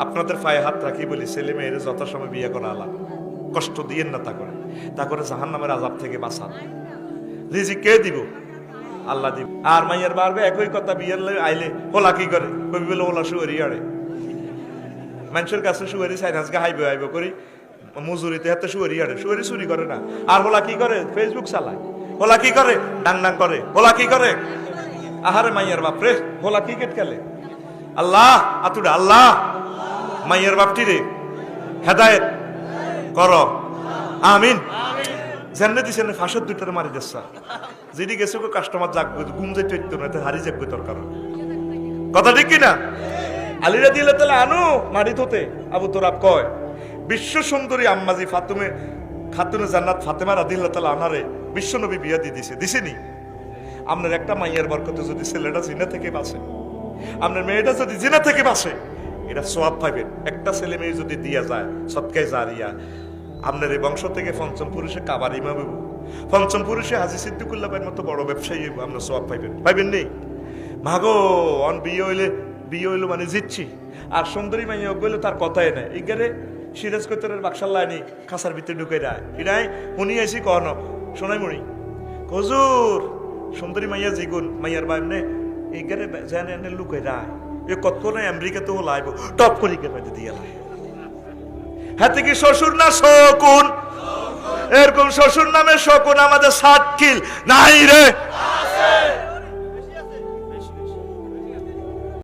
আপনাদের পায়ে হাত রাখি বলি, ছেলে মেয়ের যথাসময় বিয়ে করা আলাপ। কষ্ট দিয়েন না তা করে। তা করে জাহান নামের আজাব থেকে বাঁচান। রিজি কে দিব? আল্লাহ দিব। আর মাইয়ার বাড়বে একই কথা, বিয়ের আইলে হোলা কি করে? কবি বলে ওলা শুয়ারি আড়ে। মানুষের কাছে শুয়ারি সাইনাসকে হাইবে হাইবে করি। মজুরিতে হাতে শুয়ারি আড়ে। শুয়ারি চুরি করে না। আর হোলা কি করে? ফেসবুক চালায়। হোলা কি করে? ডাং ডাং করে। হোলা কি করে? আহারে মাইয়ার বাপ রে হোলা ক্রিকেট খেলে। আল্লাহ আতুডা আল্লাহ। মাইয়ার বাপটি রে হেদায়েত কর। আমিন। জান্নাত দিছেন ফাঁসের দুইটারে মারি দেশা যেদি গেছে কাস্টমার জাগবে ঘুম যাইতে হইতো না, হারি যাগবে তোর কারণ। কথা ঠিক কিনা? আলিরা দিলে তাহলে আনো নারী হতে, আবু তোরাব কয়, বিশ্ব সুন্দরী আম্মাজি ফাতুমে, খাতুনে জান্নাত ফাতেমা রাদিল্লাহ তালা আনারে বিশ্ব নবী বিয়া দিয়ে দিছে। দিছেনি? আপনার একটা মাইয়ার বরকতে যদি ছেলেটা জিনা থেকে বাঁচে, আপনার মেয়েটা যদি জিনা থেকে বাঁচে এটা সোয়াব পাইবেন। একটা ছেলে মেয়ে যদি দিয়া যায় সৎকায় জারিয়া আপনার এই বংশ থেকে পঞ্চম পুরুষে কাবার ইমা বাবু পঞ্চম পুরুষে হাজি সিদ্দিকুল্লাহ ভাইয়ের মতো বড় ব্যবসায়ী হইবো, আপনার সোয়াব পাইবেন। পাইবেন নেই মাগো অন বিয়ে হইলে বিয়ে হইল মানে জিতছি। আর সুন্দরী মাইয়া গেলে তার কথাই নাই। ইগারে সিরাজ কৈতরের বাক্সাল্লা আনি খাসার ভিতরে ঢুকে দেয়। এটাই উনি আইসি কন শোনাই মরি হজুর সুন্দরী মাইয়া জিগুন মাইয়ার বাইমনে ইগারে জানে এনে লুকে যায় এ কত না আমেরিকা তো লাইব। টপ করি কে বাইতে দিয়ে লাই হাতে কি শ্বশুর না শকুন? এরকম শ্বশুর নামে শকুন আমাদের সাত কিল নাই রে!